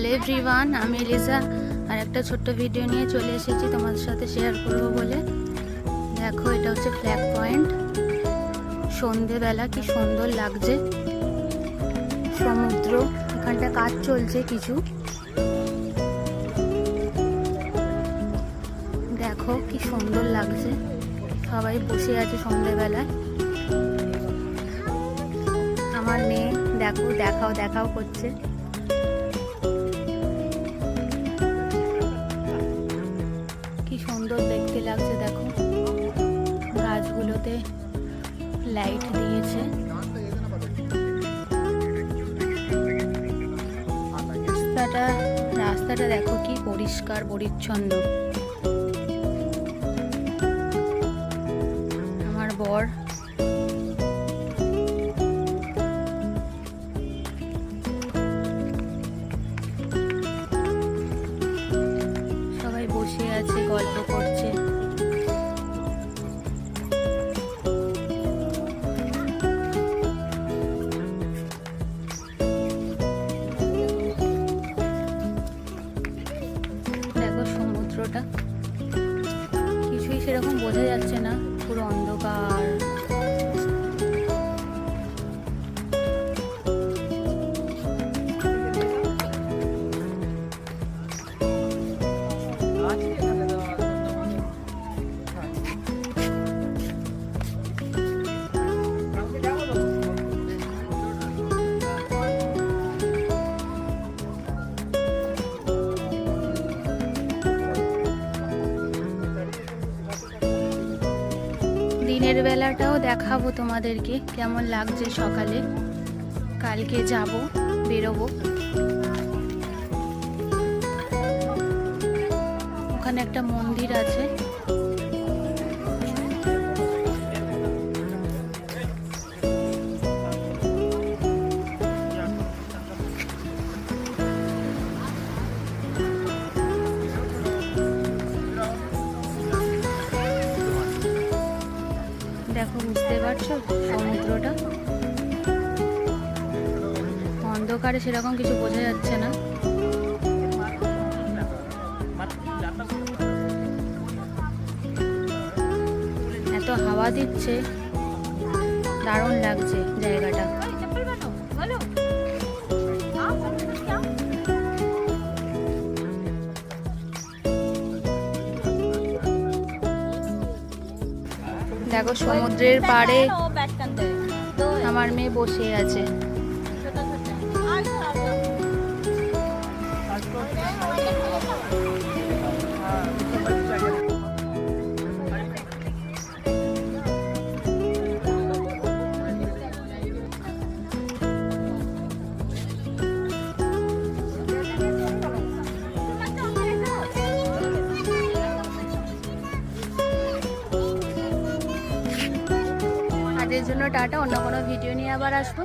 Hello everyone আমি Eliza আর একটা ছোট্ট ভিডিও নিয়ে চলে এসেছি তোমাদের সাথে শেয়ার করব বলে। দেখো, এটা হচ্ছে ফ্ল্যাগ পয়েন্ট সন্ধেবেলা কি সুন্দর লাগছে। সমুদ্র, এখানটা কাজ চলছে কিছু। দেখো, কি সুন্দর লাগছে। সবাই বসে আছে সন্ধেবেলায়। আমার মেয়ে, দেখো, দেখাও দেখাও করছে। গাছগুলোতে লাইট দিয়েছে। রাস্তাটা রাস্তাটা দেখো কি পরিষ্কার, পরিচ্ছন্ন। আমার বর। সবাই বসে আছে, গল্প করছে। কিছুই সেরকম বোঝা যাচ্ছে না। দিনের বেলাটাও দেখাবো তোমাদেরকে কেমন লাগছে সকালে। কালকে যাব বেরোবো। ওখানে একটা মন্দির আছে। দেখো, বুঝতে পারছ সমুদ্রটা? অন্ধকারে সেরকম কিছু বোঝা যাচ্ছে না। এত হাওয়া দিচ্ছে, দারুণ লাগছে জায়গাটা। দেখো সমুদ্রের পাড়ে আমার মেয়ে বসে আছে। আজের জন্য টাটা অন্য কোনো ভিডিও নিয়ে আবার আসব।